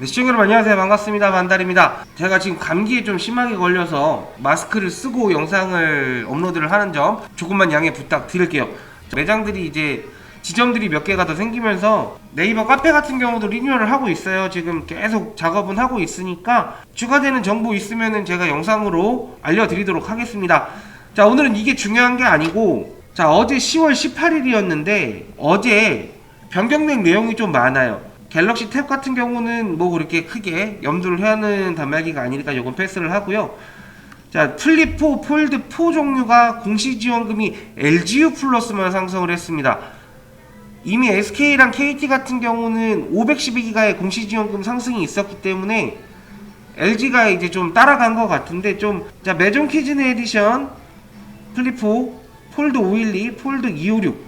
네, 시청자 여러분 안녕하세요. 반갑습니다. 만달입니다. 제가 지금 감기에 좀 심하게 걸려서 마스크를 쓰고 영상을 업로드를 하는 점 조금만 양해 부탁드릴게요. 매장들이 이제 지점들이 몇 개가 더 생기면서 네이버 카페 같은 경우도 리뉴얼을 하고 있어요. 지금 계속 작업은 하고 있으니까 추가되는 정보 있으면은 제가 영상으로 알려드리도록 하겠습니다. 자 오늘은 이게 중요한 게 아니고 자 어제 10월 18일이었는데 어제 변경된 내용이 좀 많아요 갤럭시 탭 같은 경우는 뭐 그렇게 크게 염두를 해야 하는 단말기가 아니니까 요건 패스를 하고요. 자, 플립 4, 폴드 4 종류가 공시 지원금이 LGU 플러스만 상승을 했습니다. 이미 SK랑 KT 같은 경우는 512기가의 공시 지원금 상승이 있었기 때문에 LG가 이제 좀 따라간 것 같은데 좀, 자, 매종 키즈네 에디션, 플립 4, 폴드 512, 폴드 256,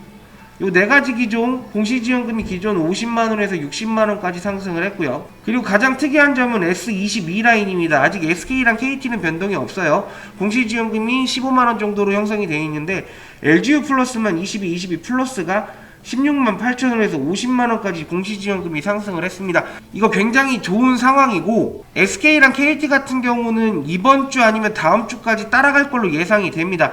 요 네 가지 기종 공시지원금이 기존 50만 원에서 60만 원까지 상승을 했고요. 그리고 가장 특이한 점은 S22 라인입니다. 아직 SK랑 KT는 변동이 없어요. 공시지원금이 15만 원 정도로 형성이 되어 있는데 LGU 플러스만 22, 22 플러스가 16만 8천 원에서 50만 원까지 공시지원금이 상승을 했습니다. 이거 굉장히 좋은 상황이고 SK랑 KT 같은 경우는 이번 주 아니면 다음 주까지 따라갈 걸로 예상이 됩니다.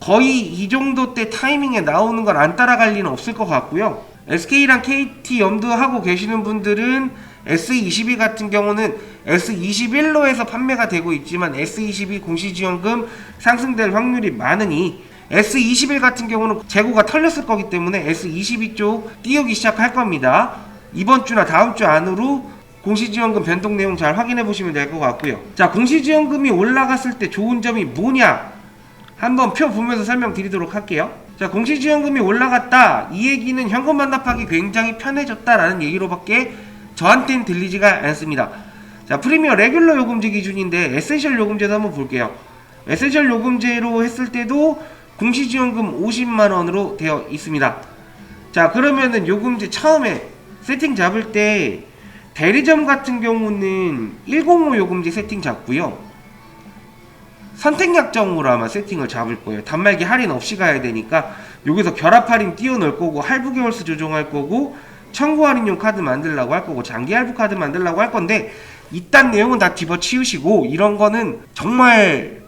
거의 이 정도 때 타이밍에 나오는 걸 안 따라갈 리는 없을 것 같고요. SK랑 KT 염두하고 계시는 분들은 S22 같은 경우는 S21로에서 판매가 되고 있지만 S22 공시지원금 상승될 확률이 많으니 S21 같은 경우는 재고가 털렸을 거기 때문에 S22 쪽 띄우기 시작할 겁니다. 이번 주나 다음 주 안으로 공시지원금 변동 내용 잘 확인해 보시면 될 것 같고요. 자, 공시지원금이 올라갔을 때 좋은 점이 뭐냐? 한번 표 보면서 설명드리도록 할게요. 자, 공시지원금이 올라갔다. 이 얘기는 현금 반납하기 굉장히 편해졌다라는 얘기로밖에 저한테는 들리지가 않습니다. 자, 프리미어 레귤러 요금제 기준인데 에센셜 요금제도 한번 볼게요. 에센셜 요금제로 했을 때도 공시지원금 50만 원으로 되어 있습니다. 자, 그러면은 요금제 처음에 세팅 잡을 때 대리점 같은 경우는 105 요금제 세팅 잡고요. 선택약정으로 아마 세팅을 잡을 거예요. 단말기 할인 없이 가야 되니까 여기서 결합 할인 띄워 넣을 거고 할부 개월수 조정할 거고 청구 할인용 카드 만들라고 할 거고 장기 할부 카드 만들라고 할 건데 이딴 내용은 다 집어치우시고 이런 거는 정말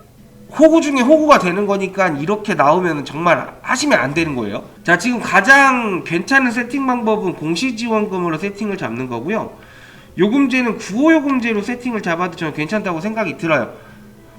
호구 중에 호구가 되는 거니까 이렇게 나오면 정말 하시면 안 되는 거예요. 자, 지금 가장 괜찮은 세팅 방법은 공시지원금으로 세팅을 잡는 거고요. 요금제는 95 요금제로 세팅을 잡아도 저는 괜찮다고 생각이 들어요.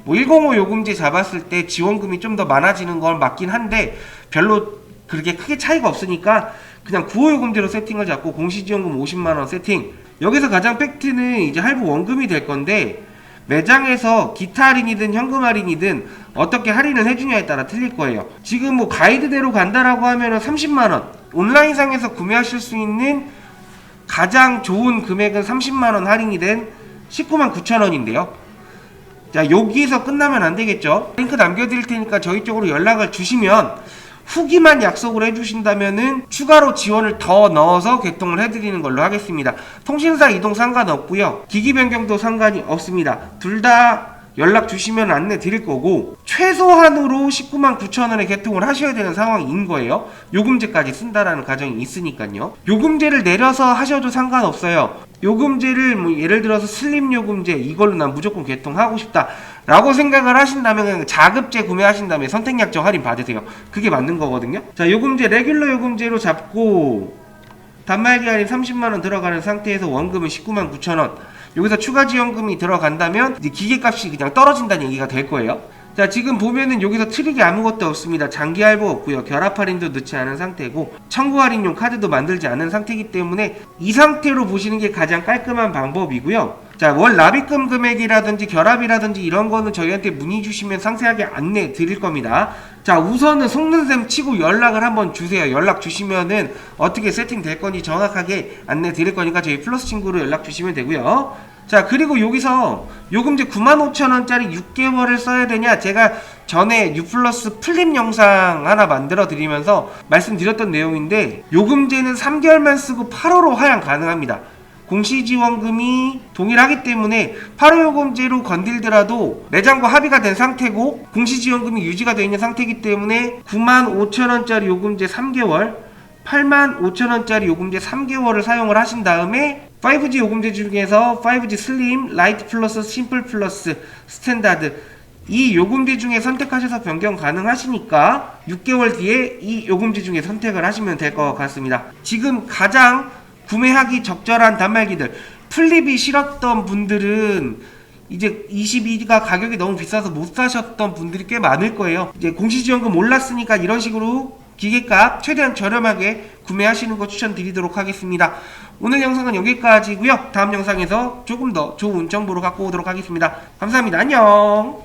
뭐 105 요금제 잡았을 때 지원금이 좀 더 많아지는 건 맞긴 한데 별로 그렇게 크게 차이가 없으니까 그냥 95 요금제로 세팅을 잡고 공시지원금 50만 원 세팅. 여기서 가장 팩트는 이제 할부 원금이 될 건데 매장에서 기타 할인이든 현금 할인이든 어떻게 할인을 해주냐에 따라 틀릴 거예요. 지금 뭐 가이드대로 간다라고 하면은 30만 원 온라인상에서 구매하실 수 있는 가장 좋은 금액은 30만 원 할인이 된 19만 9천 원인데요. 자 여기서 끝나면 안 되겠죠? 링크 남겨드릴 테니까 저희 쪽으로 연락을 주시면 후기만 약속을 해주신다면은 추가로 지원을 더 넣어서 개통을 해드리는 걸로 하겠습니다. 통신사 이동 상관없고요. 기기 변경도 상관이 없습니다. 둘다 연락 주시면 안내 드릴 거고 최소한으로 19만 9천 원에 개통을 하셔야 되는 상황인 거예요. 요금제까지 쓴다라는 가정이 있으니까요. 요금제를 내려서 하셔도 상관없어요. 요금제를 뭐 예를 들어서 슬림 요금제 이걸로 난 무조건 개통하고 싶다 라고 생각을 하신다면 자급제 구매하신 다음에 선택약정 할인 받으세요. 그게 맞는 거거든요. 자 요금제 레귤러 요금제로 잡고 단말기 할인 30만 원 들어가는 상태에서 원금은 19만 9천 원 여기서 추가 지원금이 들어간다면 이제 기계값이 그냥 떨어진다는 얘기가 될 거예요. 자 지금 보면은 여기서 트릭이 아무것도 없습니다. 장기 할부 없고요. 결합 할인도 넣지 않은 상태고 청구 할인용 카드도 만들지 않은 상태이기 때문에 이 상태로 보시는 게 가장 깔끔한 방법이고요 자 월 납입금 금액이라든지 결합이라든지 이런 거는 저희한테 문의 주시면 상세하게 안내 드릴 겁니다. 자 우선은 속는 셈 치고 연락을 한번 주세요. 연락 주시면은 어떻게 세팅 될 건지 정확하게 안내 드릴 거니까 저희 플러스 친구로 연락 주시면 되고요. 자 그리고 여기서 요금제 95,000원짜리 6개월을 써야 되냐? 제가 전에 유플러스 플립 영상 하나 만들어 드리면서 말씀드렸던 내용인데 요금제는 3개월만 쓰고 8호로 하향 가능합니다 공시지원금이 동일하기 때문에 8호 요금제로 건들더라도 매장과 합의가 된 상태고 공시지원금이 유지가 되어 있는 상태이기 때문에 95,000원짜리 요금제 3개월 85,000원짜리 요금제 3개월을 사용을 하신 다음에 5G 요금제 중에서 5G 슬림, 라이트 플러스, 심플 플러스, 스탠다드 이 요금제 중에 선택하셔서 변경 가능하시니까 6개월 뒤에 이 요금제 중에 선택을 하시면 될 것 같습니다. 지금 가장 구매하기 적절한 단말기들 플립이 싫었던 분들은 이제 22가 가격이 너무 비싸서 못 사셨던 분들이 꽤 많을 거예요. 이제 공시지원금 올랐으니까 이런 식으로 기계값 최대한 저렴하게 구매하시는 거 추천드리도록 하겠습니다. 오늘 영상은 여기까지고요. 다음 영상에서 조금 더 좋은 정보를 갖고 오도록 하겠습니다. 감사합니다. 안녕.